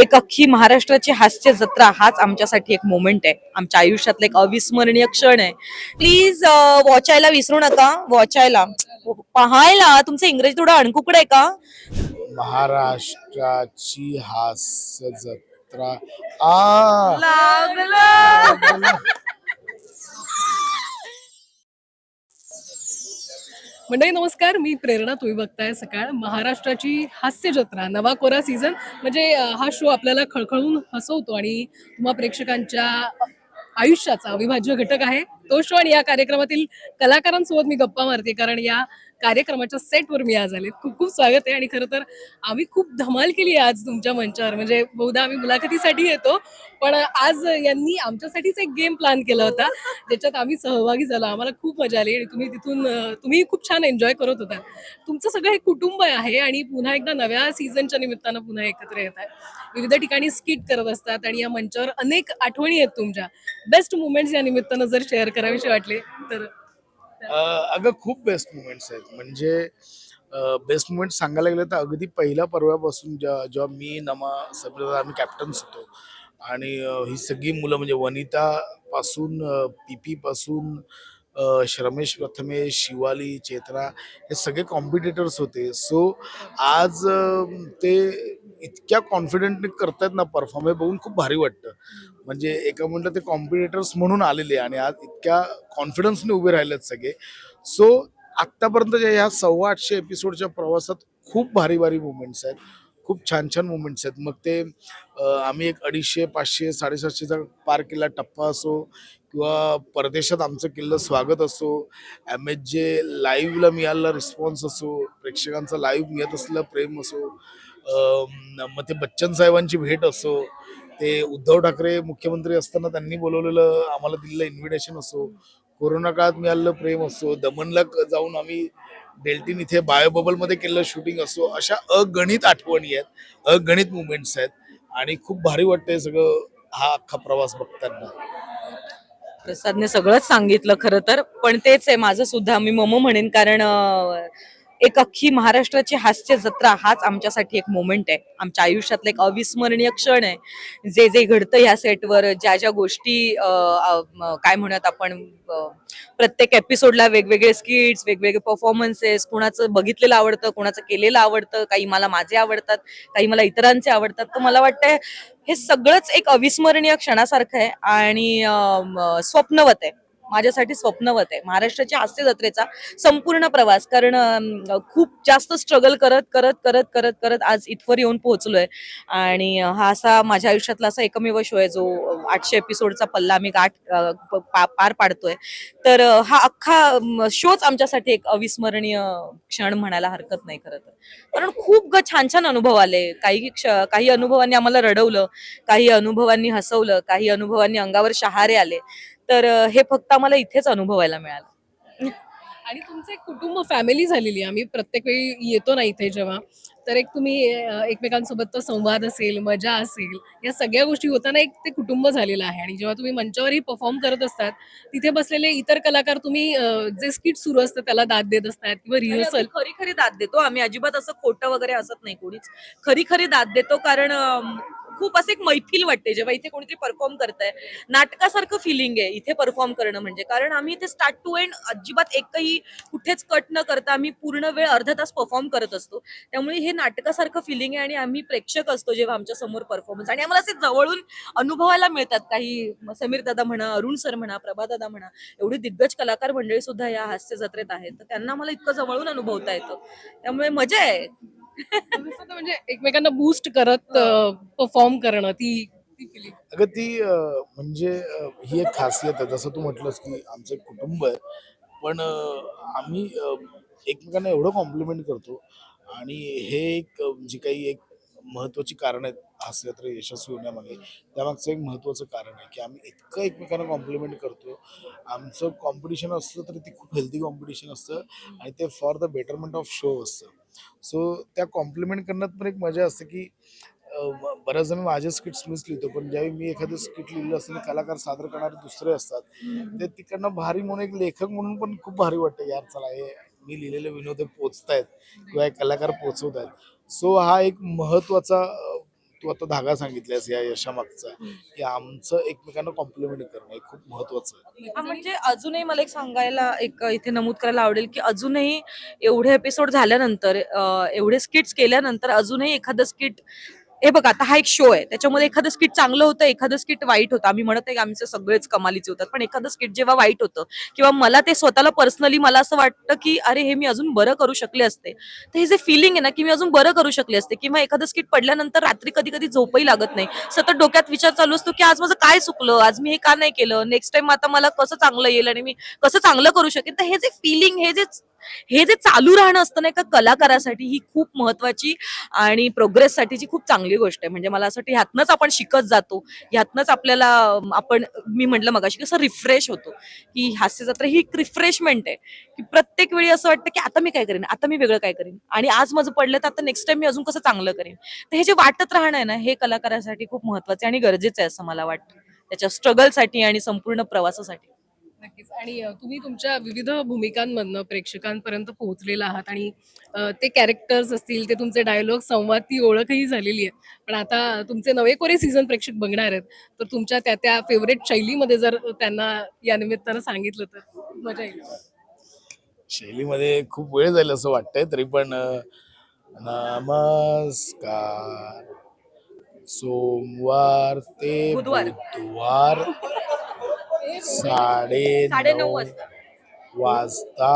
एक अख्खी महाराष्ट्राची हास्य जत्रा हाच आमच्यासाठी एक मोमेंट आहे. आमच्या आयुष्यातला एक अविस्मरणीय क्षण आहे. प्लीज वॉचायला विसरू नका. वॉचायला. पाहायला. तुमचं इंग्रजी थोडं अणकुकड आहे का? महाराष्ट्राची हास्य जत्रा. आ. मंडळी नमस्कार. मी प्रेरणा तुम्ही बघताय सकाळ. महाराष्ट्राची हास्य जत्रा नवा कोरा सीझन म्हणजे हा शो आपल्याला खळखळून हसवतो आणि तुम्हा प्रेक्षकांच्या आयुष्याचा अविभाज्य घटक आहे. तो शो आणि या कार्यक्रमातील कलाकारांसोबत मी गप्पा मारते कारण या कार्यक्रमाच्या सेटवर मी आज आले खूप खूप स्वागत आहे आणि खरं तर आम्ही खूप धमाल केली आज तुमच्या मंचावर. म्हणजे बहुधा आम्ही मुलाखतीसाठी येतो पण आज यांनी आमच्यासाठीच एक गेम प्लॅन केला होता ज्याच्यात आम्ही सहभागी झालो. आम्हाला खूप मजा आली आणि तुम्ही तिथून तुम्ही खूप छान एन्जॉय करत होता. तुमचं सगळं हे कुटुंब आहे आणि पुन्हा एकदा नव्या सीझनच्या निमित्तानं पुन्हा एकत्र येत आहे. विविध ठिकाणी स्किट करत असतात आणि या मंचावर अनेक आठवणी आहेत तुमच्या. बेस्ट मुमेंट्स या निमित्तानं जर शेअर करावेसे वाटले तर अगं खूप बेस्ट मुमेंट्स आहेत. म्हणजे बेस्ट मुमेंट सांगायला गेलं तर अगदी पहिल्या पर्वापासून जेव्हा जेव्हा मी नमा सगळं आम्ही कॅप्टन्स होतो. आणि ही सगळी मुलं म्हणजे वनिता पासून पी पी पासून श्रमेश प्रथमेश शिवाली चेत्रा हे सगळे कॉम्पिटिटर्स होते. सो आज ते इतक्या कॉन्फिडेंटली करतायत ना परफॉर्म हे बघून खूप भारी वाटतं. म्हणजे एका म्हणलं ते कॉम्पिटिटर्स म्हणून आलेले आणि आज इतक्या कॉन्फिडन्सने उभे राहिलेत सगळे. सो आत्तापर्यंतच्या ह्या सव्वा आठशे एपिसोडच्या प्रवासात खूप भारी भारी मुमेंट्स आहेत. खूप छान छान मुमेंट्स आहेत. मग ते आम्ही एक अडीचशे पाचशे साडेसातशेचा पार केला टप्पा असो किंवा परदेशात आमचं किल्लं स्वागत असो एम एच जे लाईव्हला मिळालेला रिस्पॉन्स असो प्रेक्षकांचा लाईव्ह मिळत असलेलं प्रेम असो मग ते बच्चन साहेबांची भेट असो ते उद्धव ठाकरे मुख्यमंत्री असताना त्यांनी बोलवलेलं आम्हाला दिलेलं इन्व्हिटेशन असो कोरोना काळात मिळालेलं प्रेम असो दमनला जाऊन आम्ही डेल्टीन इथे बायोबबलमध्ये केलेलं शूटिंग असो अशा अगणित आठवणी आहेत अगणित मुवमेंट्स आहेत आणि खूप भारी वाटतंय सगळं हा अख्खा प्रवास बघताना. प्रसादने सगळंच सांगितलं खरं तर. पण तेच आहे माझं सुद्धा. मी मम म्हणेन कारण एक अख्खी महाराष्ट्राची हास्य जत्रा हाच आमच्यासाठी एक मोमेंट आहे. आमच्या आयुष्यातला एक अविस्मरणीय क्षण आहे. जे जे घडतं ह्या सेटवर ज्या ज्या गोष्टी काय म्हणत आपण प्रत्येक एपिसोडला वेगवेगळे स्किट्स वेगवेगळे परफॉर्मन्सेस कोणाचं बघितलेलं आवडतं कोणाचं केलेलं आवडतं काही मला माझे आवडतात काही मला इतरांचे आवडतात. तर मला वाटतंय हे सगळंच एक अविस्मरणीय क्षणासारखं आहे आणि स्वप्नवत आहे. माझ्यासाठी स्वप्नवत आहे. महाराष्ट्राच्या हास्य जत्रेचा संपूर्ण प्रवास कारण खूप जास्त स्ट्रगल करत करत करत करत करत आज इथवर येऊन पोहोचलोय. आणि हा असा माझ्या आयुष्यातला असा एकमेव शो आहे जो आठशे एपिसोडचा पल्ला आम्ही गाठ पा- पार पाडतोय. तर हा अख्खा शोच आमच्यासाठी एक अविस्मरणीय क्षण म्हणायला हरकत नाही खरं तर. कारण खूप छान छान अनुभव आले. काही काही अनुभवांनी आम्हाला रडवलं काही अनुभवांनी हसवलं काही अनुभवांनी अंगावर शहारे आले. तर हे फक्त आम्हाला इथेच अनुभवायला मिळालं. आणि तुमचं एक कुटुंब फॅमिली झालेली आहे. आम्ही प्रत्येक वेळी येतो ना इथे जेव्हा. तर एक तुम्ही अं, एकमेकांसोबतचा संवाद असेल मजा असेल या सगळ्या गोष्टी होताना एक ते कुटुंब झालेलं आहे. आणि जेव्हा तुम्ही मंचावरही परफॉर्म करत असतात तिथे बसलेले इतर कलाकार तुम्ही जे स्किट सुरू असतं त्याला दाद देत असतात किंवा रिहर्सल खरी खरी दाद देतो. आम्ही अजिबात असं खोटं वगैरे असत नाही कोणीच. खरी खरी दाद देतो कारण खूप असं एक मैफिल वाटते जेव्हा इथे कोणीतरी परफॉर्म करतंय. नाटकासारखं फिलिंग आहे इथे परफॉर्म करणं म्हणजे. कारण आम्ही इथे स्टार्ट टू एंड अजिबात एकही कुठेच कट न करता आम्ही पूर्ण वेळ अर्धा तास परफॉर्म करत असतो. त्यामुळे हे नाटकासारखं फिलिंग आहे आणि आम्ही प्रेक्षक असतो जेव्हा आमच्यासमोर परफॉर्मन्स आणि आम्हाला असे जवळून अनुभवायला मिळतात. काही समीर दादा म्हणा अरुण सर म्हणा प्रभा दादा म्हणा एवढी दिग्गज कलाकार मंडळी सुद्धा या हास्य जत्रेत आहेत. तर त्यांना मला इतकं जवळून अनुभवता येतं. त्यामुळे मजा आहे. म्हणजे एकमेकांना बूस्ट करत परफॉर्म करणं ती अगं ती अं, म्हणजे अं, ही एक खासियत आहे. जसं तू म्हटलंस की आमचं एक कुटुंब आहे. पण अं, आम्ही अं, एकमेकांना एवढं कॉम्प्लिमेंट करतो. आणि हे एक अं, जी काही एक महत्वाची कारण आहेत हास्ययात्रा यशस्वी होण्यामागे त्यामागचं एक महत्वाचं कारण आहे की आम्ही इतकं एकमेकांना कॉम्प्लिमेंट करतो. आमचं कॉम्पिटिशन असलं तरी ते खूप हेल्दी कॉम्पिटिशन असतं. आणि ते for the betterment of show असतं. सो त्या कॉम्प्लिमेंट करण्यात पण एक मजा असते की बऱ्याच जण माझे स्किट्स मीच लिहितो पण ज्यावेळी मी एखादं स्किट लिहिलं असेल कलाकार सादर करणारे दुसरे असतात ते तिकडनं भारी म्हणून एक लेखक म्हणून पण खूप भारी वाटतं यार चला हे मी लिहिलेले विनोद पोचतायत किंवा एक कलाकार पोचवत आहेत सो हा एक महत्त्वाचा तू आता धागा सांगितल्यास या यशामागचा की आमचं एकमेकांना कॉम्प्लिमेंट करणं हे खूप महत्वाचं आहे. हा, म्हणजे अजूनही मला एक सांगायला एक इथे नमूद करायला आवडेल की अजूनही एवढे एपिसोड झाल्यानंतर अं, एवढे स्किट्स केल्यानंतर अजूनही एखादं स्किट हे बघा आता हा एक शो आहे. त्याच्यामध्ये एखादं स्किट चांगलं होतं एखादं स्किट वाईट होतं. आम्ही म्हणत आहे की आमचे सगळेच कमालीचे होतात पण एखादं स्किट जेव्हा वाईट होतं किंवा मला ते स्वतःला पर्सनली मला असं वाटतं की अरे हे मी अजून बरं करू शकले असते. तर हे जे फिलिंग आहे ना की मी अजून बरं करू शकले असते किंवा एखादं स्किट पडल्यानंतर रात्री कधी कधी झोपही लागत नाही. सतत डोक्यात विचार चालू असतो की आज माझं काय चुकलं? आज मी हे का नाही केलं? नेक्स्ट टाइम आता मला कसं चांगलं येईल आणि मी कसं चांगलं करू शकेन? तर हे जे फिलिंग हे जे हे जे चालू राहणं असतं ना एका कलाकारासाठी ही खूप महत्वाची आणि प्रोग्रेससाठीची खूप चांगली गोष्ट आहे. म्हणजे मला असं वाटतं ह्यातनंच आपण शिकत जातो. ह्यातनंच आपल्याला आपण मी म्हटलं मगाशी कसं रिफ्रेश होतो. की हास्य जत्रा ही एक रिफ्रेशमेंट आहे. की प्रत्येक वेळी असं वाटतं की आता मी काय करेन? आता मी वेगळं काय करेन? आणि आज माझं पडलं तर आता नेक्स्ट टाइम मी अजून कसं चांगलं करेन? तर हे जे वाटत राहणं आहे ना हे कलाकारासाठी खूप महत्वाचं आणि गरजेचं आहे असं मला वाटतं. त्याच्या स्ट्रगलसाठी आणि संपूर्ण प्रवासासाठी. नक्कीच. आणि तुम्ही तुमच्या विविध भूमिकांमधनं प्रेक्षकांपर्यंत पोहोचलेला आहात आणि ते कॅरेक्टर्स असतील ते तुमचे डायलॉग संवाद ती ओळखही झालेली आहे पण आता तुमचे नवे कोरे सीझन प्रेक्षक बघणार आहेत. तर तुमच्या त्या त्या फेवरेट शैलीमध्ये जर त्यांना या निमित्तानं सांगितलं तर मजा येईल. शैलीमध्ये खूप वेळ जाईल असं वाटतंय तरी पण नमस्कार. सोमवार ते बुधवार. साडे नऊ वाजता. वाजता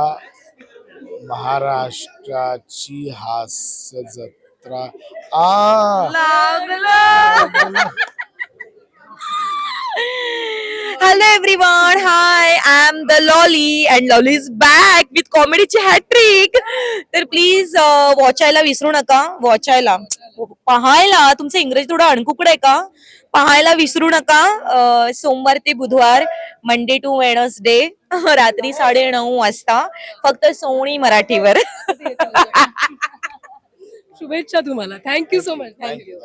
महाराष्ट्राची हास्य जत्रा आ hello everyone hi I am the Lolly and Lolly is back with कॉमेडीची hattrick तर प्लीज वॉचायला विसरू नका. वॉचायला पाहायला. तुमचं इंग्रजी थोडं अणकुकड आहे का? पाहायला विसरू नका. अं, सोमवार ते बुधवार मंडे टू वेणसडे रात्री साडे नऊ वाजता. फक्त सोनी मराठीवर. शुभेच्छा तुम्हाला. Thank you so much thank you